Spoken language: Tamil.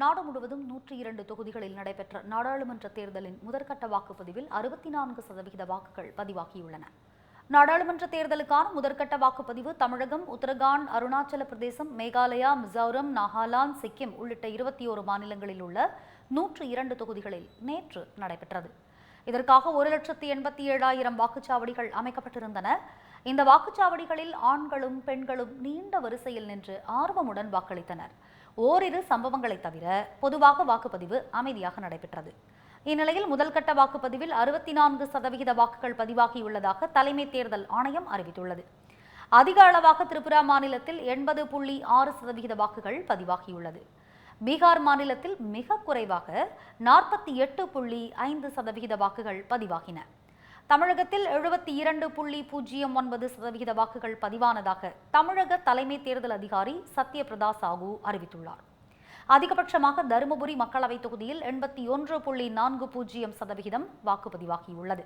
நாடு முழுவதும் நூற்றி இரண்டு தொகுதிகளில் நடைபெற்ற நாடாளுமன்ற தேர்தலின் முதற்கட்ட வாக்குப்பதிவில் அறுபத்தி நான்கு சதவிகித வாக்குகள் பதிவாகியுள்ளன. நாடாளுமன்ற தேர்தலுக்கான முதற்கட்ட வாக்குப்பதிவு தமிழகம் உத்தரகாண்ட் அருணாச்சல பிரதேசம் மேகாலயா மிசோரம் நாகாலாந்து சிக்கிம் உள்ளிட்ட இருபத்தி ஓரு மாநிலங்களில் உள்ள நூற்று இரண்டு தொகுதிகளில் நேற்று நடைபெற்றது. இதற்காக ஒரு லட்சத்தி எண்பத்தி ஏழாயிரம் வாக்குச்சாவடிகள் அமைக்கப்பட்டிருந்தன. இந்த வாக்குச்சாவடிகளில் ஆண்களும் பெண்களும் நீண்ட வரிசையில் நின்று ஆர்வமுடன் வாக்களித்தனர். ஓரிரு சம்பவங்களை தவிர பொதுவாக வாக்குப்பதிவு அமைதியாக நடைபெற்றது. இந்நிலையில் முதல்கட்ட வாக்குப்பதிவில் அறுபத்தி நான்கு சதவிகித வாக்குகள் பதிவாகியுள்ளதாக தலைமை தேர்தல் ஆணையம் அறிவித்துள்ளது. அதிக அளவாக திரிபுரா மாநிலத்தில் எண்பது புள்ளி ஆறு சதவிகித வாக்குகள் பதிவாகியுள்ளது. பீகார் மாநிலத்தில் மிக குறைவாக நாற்பத்தி எட்டு புள்ளி ஐந்து சதவிகித வாக்குகள் பதிவாகின. தமிழகத்தில் எழுபத்தி இரண்டு புள்ளி பூஜ்ஜியம் ஒன்பது சதவிகித வாக்குகள் பதிவானதாக தமிழக தலைமை தேர்தல் அதிகாரி சத்யபிரதா சாகு அறிவித்துள்ளார். அதிகபட்சமாக தருமபுரி மக்களவைத் தொகுதியில் எண்பத்தி ஒன்று புள்ளி நான்கு பூஜ்ஜியம் சதவிகிதம் வாக்குப்பதிவாகியுள்ளது.